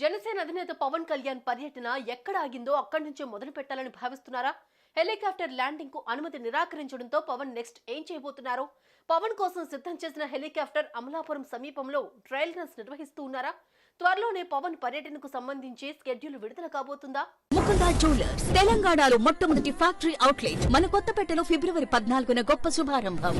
జనసేన అధినేత పవన్ కళ్యాణ్ పర్యటన ఎక్కడ ఆగిందో అక్కడి నుంచే మొదలు పెట్టాలని భావిస్తున్నారా? హెలికాప్టర్ ల్యాండింగ్కు అనుమతి నిరాకరించడంతో పవన్ నెక్స్ట్ ఏం చేయబోతున్నారు? పవన్ కోసం సిద్ధం చేసిన హెలికాప్టర్ అమలాపురం సమీపంలో ట్రయల్ రన్స్ నిర్వహిస్తూ ఉన్నారా? త్వరలోనే పవన్ పర్యటనకు సంబంధించి స్కెడ్యూల్ విడుదల కాబోతుందా? ముకుందా జ్యువెలర్స్ తెలంగాణలో మొట్టమొదటి ఫ్యాక్టరీ అవుట్లెట్ మన కొత్తపేటలో ఫిబ్రవరి పద్నాలుగున గొప్ప శుభారంభం.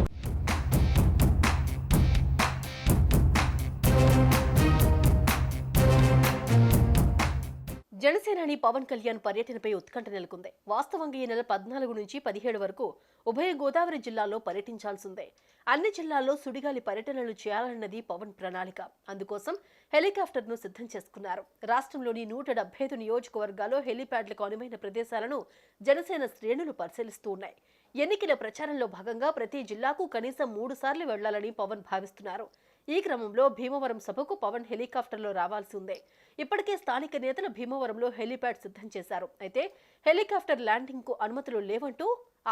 జనసేనాని పవన్ కళ్యాణ్ పర్యటనపై ఉత్కంఠ నెలకొంది. వాస్తవంగా ఈ నెల పద్నాలుగు నుంచి పదిహేడు వరకు ఉభయ గోదావరి జిల్లాల్లో పర్యటించాల్సిందే. అన్ని జిల్లాల్లో సుడిగాలి పర్యటనలు చేయాలన్నది పవన్ ప్రణాళిక. అందుకోసం హెలికాప్టర్ను సిద్ధం చేసుకున్నారు. రాష్ట్రంలోని నూట డెబ్బై ఐదు నియోజకవర్గాల్లో హెలిప్యాడ్లకు అనువైన ప్రదేశాలను జనసేన శ్రేణులు పరిశీలిస్తూ ఉన్నాయి. ఎన్నికల ప్రచారంలో భాగంగా ప్రతి జిల్లాకు కనీసం మూడు సార్లు వెళ్ళాలని పవన్ భావిస్తున్నారు. ఈ క్రమంలో భీమవరం సభకు పవన్ హెలికాప్టర్లో రావాల్సి ఉంది. ఇప్పటికే స్థానిక నేతలు భీమవరంలో హెలీప్యాడ్ సిద్ధం చేశారు. అయితే హెలికాప్టర్ ల్యాండింగ్కు అనుమతులు లేవంటూ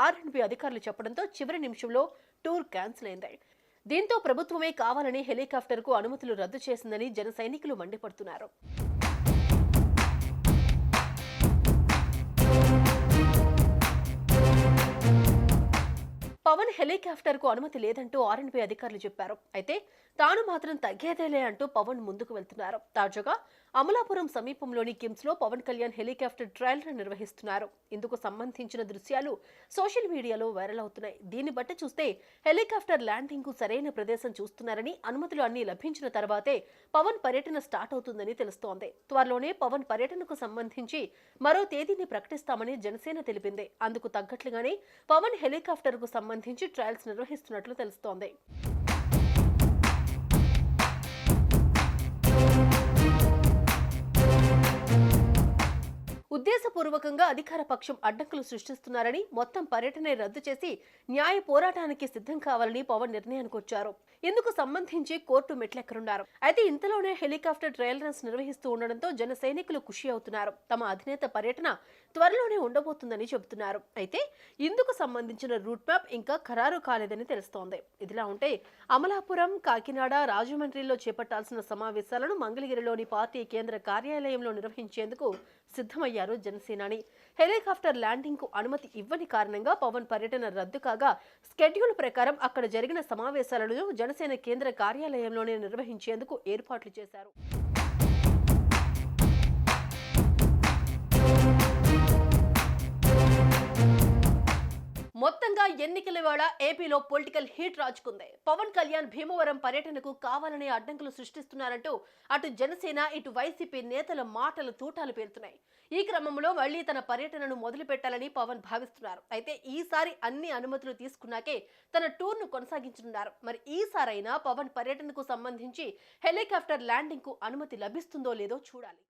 ఆర్ఎండ్బి అధికారులు చెప్పడంతో చివరి నిమిషంలో టూర్ క్యాన్సిల్ అయింది. దీంతో ప్రభుత్వమే కావాలని హెలికాప్టర్కు అనుమతులు రద్దు చేసిందని జన సైనికులు మండిపడుతున్నారు. పవన్ హెలికాప్టర్కు అనుమతి లేదంటూ ఆర్ఎన్బి అధికారులు చెప్పారు. అయితే తాను మాత్రం తగ్గేదేలే అంటూ పవన్ ముందుకు వెళ్తున్నారు. తాజాగా అమలాపురం సమీపంలోని కిమ్స్లో Pawan Kalyan helicopter trial run నిర్వహిస్తున్నారు. ఇందుకు సంబంధించిన దృశ్యాలు సోషల్ మీడియాలో వైరల్ అవుతున్నాయి. దీన్ని బట్టి చూస్తే హెలికాప్టర్ ల్యాండింగ్కు సరైన ప్రదేశం చూస్తున్నారని అనుమతులు అన్ని లభించిన తర్వాతే పవన్ పర్యటన స్టార్ట్ అవుతుందని తెలుస్తోంది. త్వరలోనే పవన్ పర్యటనకు సంబంధించి మరో తేదీని ప్రకటిస్తామని జనసేన తెలిపింది. అందుకు తగ్గట్లుగానే పవన్ హెలికాప్టర్కు సంబంధించి ట్రయల్స్ నిర్వహిస్తున్నట్లు తెలుస్తోంది. ఉద్దేశపూర్వకంగా అధికార పక్షం అడ్డంకులు సృష్టిస్తున్నారని మొత్తం పర్యటన రద్దు చేసి న్యాయ పోరాటానికి సిద్ధం కావాలని పవన్ నిర్ణయానికి వచ్చారు. ఇందుకు సంబంధించి కోర్టు మెట్లెక్కరున్నారు అయితే ఇంతలోనే హెలికాప్టర్ ట్రయల్ రన్స్ నిర్వహిస్తూ ఉండడంతో జన సైనికులు ఖుషి అవుతున్నారు. తమ అధినేత పర్యటన త్వరలోనే ఉండబోతుందని చెబుతున్నారు. అయితే ఇందుకు సంబంధించిన రూట్ మ్యాప్ ఇంకా ఖరారు కాలేదని తెలుస్తోంది. ఇదిలా ఉంటే అమలాపురం కాకినాడ రాజమండ్రిలో చేపట్టాల్సిన సమావేశాలను మంగళగిరిలోని పార్టీ కేంద్ర కార్యాలయంలో నిర్వహించేందుకు సిద్ధమయ్యారు. జనసేనాని. హెలికాప్టర్ ల్యాండింగ్కు అనుమతి ఇవ్వని కారణంగా పవన్ పర్యటన రద్దు కాగా స్కెడ్యూల్ ప్రకారం అక్కడ జరిగిన సమావేశాలను జనసేన కేంద్ర కార్యాలయంలోనే నిర్వహించేందుకు ఏర్పాట్లు చేశారు. ఎన్నికల వేళ ఏపీలో పొలిటికల్ హీట్ రాజుకుంది. పవన్ కళ్యాణ్ భీమవరం పర్యటనకు కావాలనే అడ్డంకులు సృష్టిస్తున్నారంటూ అటు జనసేన ఇటు వైసీపీ నేతల మాటలు తూటాలు పేరుతున్నాయి ఈ క్రమంలో మళ్ళీ తన పర్యటనను మొదలు పెట్టాలని పవన్ భావిస్తున్నారు. అయితే ఈసారి అన్ని అనుమతులు తీసుకున్నాకే తన టూర్ను కొనసాగించనున్నారు. మరి ఈసారైనా పవన్ పర్యటనకు సంబంధించి హెలికాప్టర్ ల్యాండింగ్కు అనుమతి లభిస్తుందో లేదో చూడాలి.